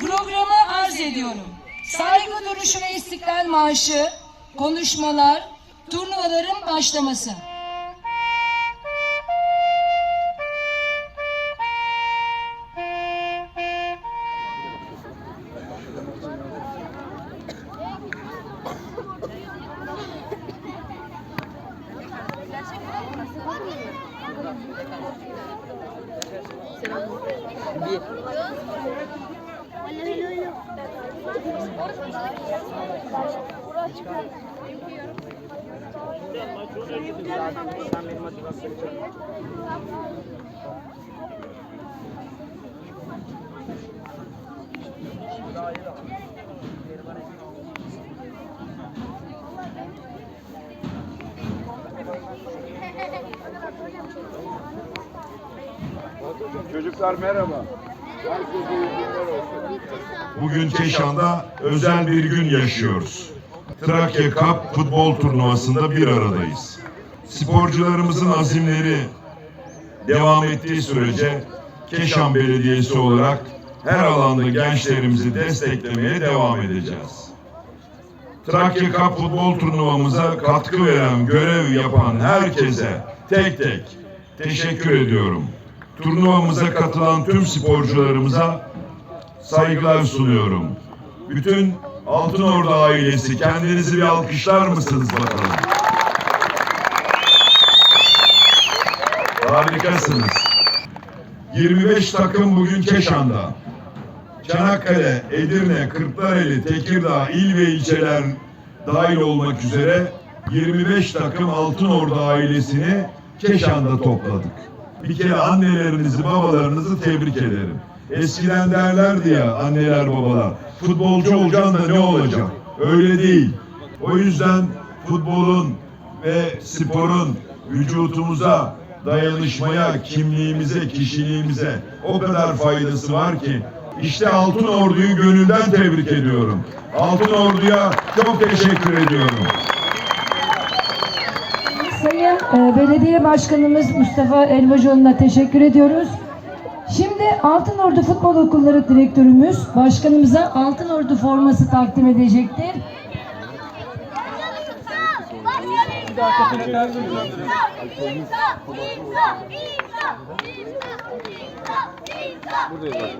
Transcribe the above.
Programı arz ediyorum. Saygı duruşu ve istiklal marşı, konuşmalar, turnuvaların başlaması. Çocuklar merhaba. Herkese iyi günler olsun. Bugün Keşan'da özel bir gün yaşıyoruz. Trakya Cup futbol turnuvasında bir aradayız. Sporcularımızın azimleri devam ettiği sürece Keşan Belediyesi olarak her alanda gençlerimizi desteklemeye devam edeceğiz. Trakya Cup futbol turnuvamıza katkı veren, görev yapan herkese tek tek teşekkür ediyorum. Turnuvamıza katılan tüm sporcularımıza saygılar sunuyorum. Bütün Altınordu ailesi kendinizi bir alkışlar mısınız bakalım? Harikasınız. 25 takım bugün Keşan'da. Çanakkale, Edirne, Kırklareli, Tekirdağ, il ve ilçeler dahil olmak üzere 25 takım Altınordu ailesini Keşan'da topladık. Bir kere annelerinizi, babalarınızı tebrik ederim. Eskiden derlerdi ya anneler, babalar, futbolcu olacaksın da ne olacak? Öyle değil. O yüzden futbolun ve sporun vücutumuza, dayanışmaya, kimliğimize, kişiliğimize o kadar faydası var ki işte Altın Ordu'yu gönülden tebrik ediyorum. Altın Ordu'ya çok teşekkür ediyorum. Sayın e, Belediye Başkanımız Mustafa Elvacıoğlu'na teşekkür ediyoruz. Şimdi Altınordu Futbol Okulları Direktörümüz başkanımıza Altınordu forması takdim edecektir. Buradayız.